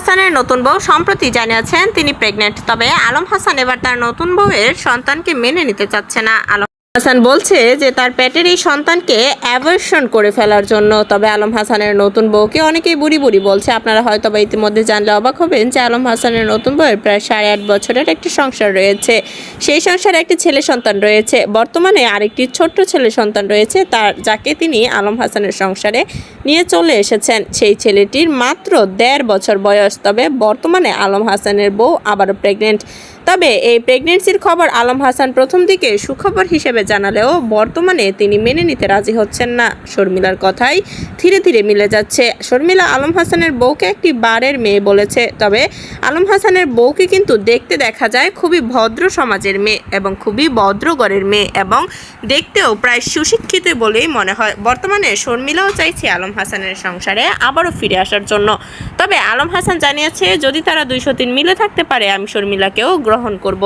হাসানের নতুন বউ সম্প্রতি জানিয়েছেন তিনি প্রেগনেন্ট তবে আলম হাসান এবার তার নতুন বউয়ের সন্তানকে মেনে নিতে চাচ্ছে না। আলম হাসান বলছে যে তার পেটের এই সন্তানকে অ্যাভার্শন করে ফেলার জন্য। তবে আলম হাসানের নতুন বউকে অনেকেই বুড়ি বুড়ি বলছে। আপনারা হয়তো বা ইতিমধ্যে জানলে অবাক হবেন যে আলম হাসানের নতুন বউয়ের প্রায় সাড়ে আট বছরের একটি সংসার রয়েছে। সেই সংসারে একটি ছেলে সন্তান রয়েছে। বর্তমানে আরেকটি ছোট্ট ছেলে সন্তান রয়েছে, তার, যাকে তিনি আলম হাসানের সংসারে নিয়ে চলে এসেছেন। সেই ছেলেটির মাত্র দেড় বছর বয়স। তবে বর্তমানে আলম হাসানের বউ আবারও প্রেগনেন্ট তবে এই প্রেগনেন্সির খবর আলম হাসান প্রথম দিকে সুখবর হিসেবে জানালেও বর্তমানে তিনি মেনে নিতে রাজি হচ্ছেন না। শর্মিলার কথাই ধীরে ধীরে মিলে যাচ্ছে। শর্মিলা আলম হাসানের বউকে একটি বারের মেয়ে বলেছে, তবে আলম হাসানের বউকে কিন্তু দেখতে দেখা যায় খুবই ভদ্র সমাজের মেয়ে এবং খুবই ভদ্রগড়ের মেয়ে এবং দেখতেও প্রায় সুশিক্ষিত বলেই মনে হয়। বর্তমানে শর্মিলাও চাইছে আলম হাসানের সংসারে আবারও ফিরে আসার জন্য। তবে আলম হাসান জানিয়েছে, যদি তারা দুইশো তিন মিলে থাকতে পারে, আমি শর্মিলাকেও গ্রহণ করব।